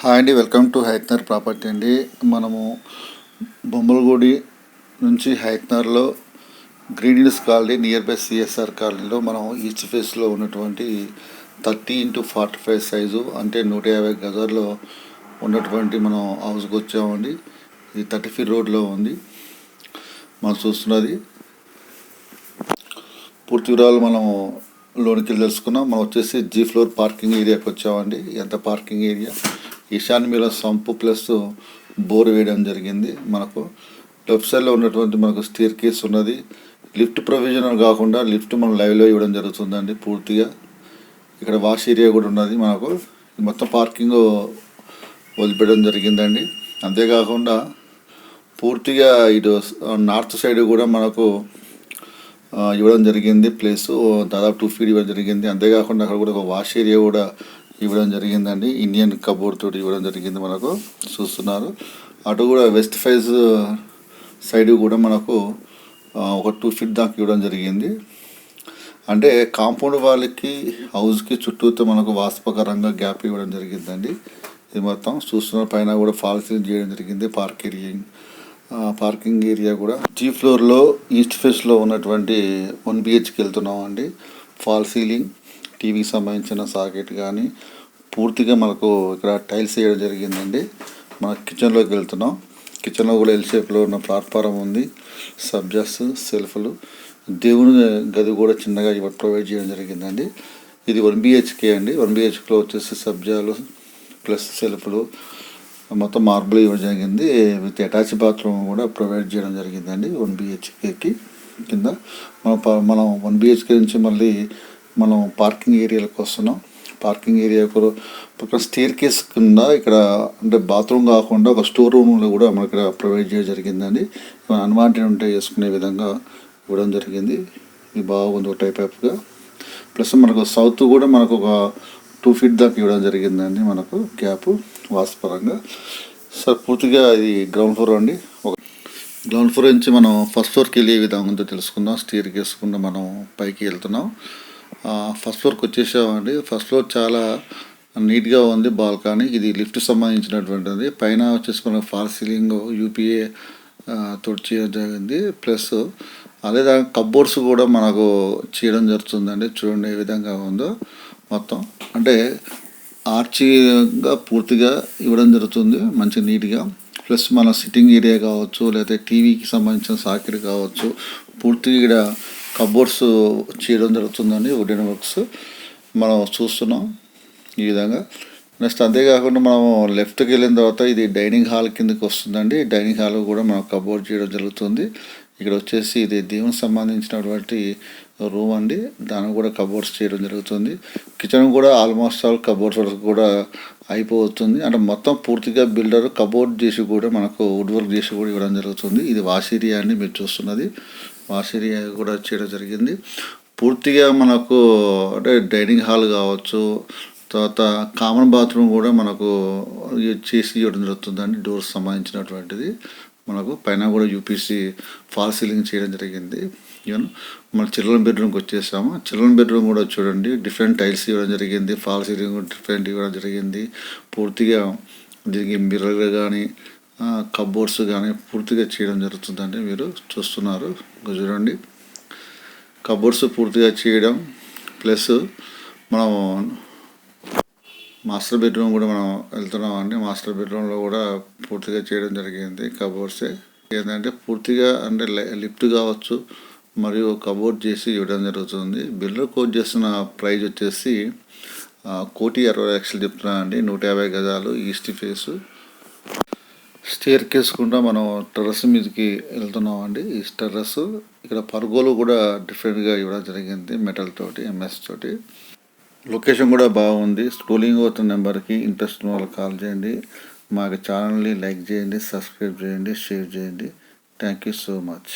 Hi అండి welcome to హైత్నర్ property అండి. మనము బొమ్మలగూడి నుంచి హైత్నర్లో green hills colony near by CSR కాలనీలో మనం ఈస్ట్ ఫేస్లో ఉన్నటువంటి thirty into forty five size అంటే నూట యాభై గజాల్లో ఉన్నటువంటి మనం హౌస్కి వచ్చామండి. ఇది థర్టీ ఫీట్ రోడ్లో ఉంది. మనం చూస్తున్నది. పూర్తి వివరాలు మనం లోనికి తెలుసుకున్నాం మనం వచ్చేసి జీ ఫ్లోర్ పార్కింగ్ ఏరియాకి వచ్చామండి. ఎంత పార్కింగ్ ఏరియా? ఈశాన్య మీద సంపు ప్లస్ బోర్ వేయడం జరిగింది మనకు. లెఫ్ట్ సైడ్లో ఉన్నటువంటి మనకు స్టీర్ కేస్ ఉన్నది. లిఫ్ట్ ప్రొవిజన్ కాకుండా లిఫ్ట్ మనం లైవ్లో ఇవ్వడం జరుగుతుందండి పూర్తిగా. ఇక్కడ వాష్ ఏరియా కూడా ఉన్నది మనకు. మొత్తం పార్కింగ్ వదిలిపెట్టడం జరిగిందండి. అంతేకాకుండా పూర్తిగా ఇటు నార్త్ సైడ్ కూడా మనకు ఇవ్వడం జరిగింది. ప్లేస్ దాదాపు టూ ఫీట్ ఇవ్వడం జరిగింది. అంతేకాకుండా అక్కడ కూడా ఒక వాష్ ఏరియా కూడా ఇవ్వడం జరిగిందండి. ఇండియన్ కబోర్డ్ తోటి ఇవ్వడం జరిగింది మనకు. చూస్తున్నారు. అటు కూడా వెస్ట్ ఫైజ్ సైడ్ కూడా మనకు ఒక టూ ఫీట్ దాకా ఇవ్వడం జరిగింది. అంటే కాంపౌండ్ వాళ్ళకి హౌస్కి చుట్టూతో మనకు వాస్తవకరంగా గ్యాప్ ఇవ్వడం జరిగిందండి. ఇది మొత్తం చూస్తున్న పైన కూడా ఫాల్ సీలింగ్ చేయడం జరిగింది. పార్క్ ఏరియా పార్కింగ్ ఏరియా కూడా. జీ ఫ్లోర్లో ఈస్ట్ ఫేస్లో ఉన్నటువంటి వన్ బిహెచ్కి వెళ్తున్నాం అండి ఫాల్ సీలింగ్. టీవీకి సంబంధించిన సాకెట్ కానీ పూర్తిగా మనకు ఇక్కడ టైల్స్ వేయడం జరిగిందండి. మన కిచెన్లోకి వెళ్తున్నాం. కిచెన్లో కూడా ఎల్ షేప్లో ఉన్న ప్లాట్ఫారం ఉంది. సబ్జాస్ సెల్ఫ్లు దేవుని గది కూడా చిన్నగా ఇవాళ ప్రొవైడ్ చేయడం జరిగిందండి. ఇది వన్ బిహెచ్కే అండి. వన్ బిహెచ్కేలో వచ్చేసి సబ్జాలు ప్లస్ సెల్ఫ్లు మొత్తం మార్బుల్ ఇవ్వడం జరిగింది. విత్ అటాచ్ బాత్రూమ్ కూడా ప్రొవైడ్ చేయడం జరిగిందండి వన్ బిహెచ్కేకి కింద మనం ప- మనం వన్ బిహెచ్కే నుంచి మళ్ళీ మనం పార్కింగ్ ఏరియాలకు వస్తున్నాం పార్కింగ్ ఏరియా పక్కన స్టేర్ కేస్ కింద ఇక్కడ అంటే బాత్రూమ్ కాకుండా ఒక స్టోర్ రూమ్లో కూడా మనకి ఇక్కడ ప్రొవైడ్ చేయడం జరిగిందండి. అన్వాంటెడ్ ఉంటే వేసుకునే విధంగా ఇవ్వడం జరిగింది. ఇది బాగుంది ఒక టైప్ ఆఫ్గా ప్లస్ మనకు సౌత్ కూడా మనకు ఒక టూ ఫీట్ దాకా ఇవ్వడం జరిగిందండి మనకు గ్యాప్ వాస్తపరంగా సార్ పూర్తిగా ఇది గ్రౌండ్ ఫ్లోర్ అండి. ఒక గ్రౌండ్ ఫ్లోర్ నుంచి మనం ఫస్ట్ ఫ్లోర్కి వెళ్ళే విధంగా ఉందో తెలుసుకుందాం. స్టీర్ కేసుకుండా మనం పైకి వెళ్తున్నాం. ఫస్ట్ ఫ్లోర్కి వచ్చేసామండి. ఫస్ట్ ఫ్లోర్ చాలా నీట్గా ఉంది బాల్కనీ. ఇది లిఫ్ట్ సంబంధించినటువంటిది. పైన వచ్చేసి మన ఫాల్ సీలింగ్ యూపీఏ తోటి చేయడం జరిగింది. ప్లస్ అదే దాని కబ్బోర్డ్స్ కూడా మనకు చేయడం జరుగుతుందండి. చూడండి ఏ విధంగా ఉందో మొత్తం. అంటే ఆర్చిగా పూర్తిగా ఇవ్వడం జరుగుతుంది. మంచి నీట్గా ప్లస్ మన సిట్టింగ్ ఏరియా కావచ్చు లేకపోతే టీవీకి సంబంధించిన సాకిర్ కావచ్చు పూర్తిగా ఇక్కడ కబోర్డ్స్ చేయడం జరుగుతుందండి వుడెన్ వర్క్స్. మనం చూస్తున్నాం ఈ విధంగా. నెక్స్ట్ అంతేకాకుండా మనం లెఫ్ట్కి వెళ్ళిన తర్వాత ఇది డైనింగ్ హాల్ కిందకి వస్తుందండి. డైనింగ్ హాల్ కూడా మనం కబోర్డ్ చేయడం జరుగుతుంది. ఇక్కడ వచ్చేసి ఇది దేవునికి సంబంధించినటువంటి రూమ్ అండి. దానికి కూడా కబోర్డ్స్ చేయడం జరుగుతుంది. కిచెన్ కూడా ఆల్మోస్ట్ ఆల్ కబోర్డ్స్ వరకు కూడా అయిపోతుంది. అంటే మొత్తం పూర్తిగా బిల్డర్ కబోర్డ్ చేసి కూడా మనకు వుడ్ వర్క్ చేసి కూడా ఇవ్వడం జరుగుతుంది. ఇది వాష్ అండి మీరు చూస్తున్నది. వాష్ ఏరియా కూడా చేయడం జరిగింది. పూర్తిగా మనకు అంటే డైనింగ్ హాల్ కావచ్చు తర్వాత కామన్ బాత్రూమ్ కూడా మనకు చేసి ఇవ్వడం జరుగుతుందండి. డోర్స్ సంబంధించినటువంటిది. మనకు పైన కూడా యూపీసీ ఫాల్ సీలింగ్ చేయడం జరిగింది. ఈవెన్ మన చిల్డ్రన్ బెడ్రూమ్కి వచ్చేసాము. చిల్డ్రన్ బెడ్రూమ్ కూడా చూడండి డిఫరెంట్ టైల్స్ ఇవ్వడం జరిగింది. ఫాల్ సీలింగ్ కూడా డిఫరెంట్ ఇవ్వడం జరిగింది. పూర్తిగా దీనికి మిర్రర్ కానీ కబోర్డ్స్ కానీ పూర్తిగా చేయడం జరుగుతుందండి మీరు చూస్తున్నారు. చూడండి. కబోర్డ్స్ పూర్తిగా చేయడం ప్లస్ మనం మాస్టర్ బెడ్రూమ్ కూడా మనం వెళ్తున్నాం అండి మాస్టర్ బెడ్రూమ్లో కూడా పూర్తిగా చేయడం జరిగింది. కబోర్డ్సే ఏంటంటే పూర్తిగా అంటే లిఫ్ట్ కావచ్చు మరియు కబోర్డ్ చేసి ఇవ్వడం జరుగుతుంది. బిల్డర్ కోట్ చేస్తున్న ప్రైజ్ వచ్చేసి కోటి అరవై లక్షలు చెప్తున్నా అండి. నూట యాభై గజాలు ఈస్ట్ ఫేసు. స్టేర్ కేసుకుంటా మనం టెర్రస్ మీదకి వెళ్తున్నాం అండి ఈ టెర్రస్ ఇక్కడ పర్గోలు కూడా డిఫరెంట్గా ఇవ్వడం జరిగింది. మెటల్ తోటి ఎంఎస్ తోటి. లొకేషన్ కూడా బాగుంది. స్క్రోలింగ్ అవుతున్న నెంబర్కి ఇంట్రెస్ట్ ఉన్న వాళ్ళు కాల్ చేయండి. మాకు ఛానల్ని లైక్ చేయండి సబ్స్క్రైబ్ చేయండి షేర్ చేయండి. Thank you so much.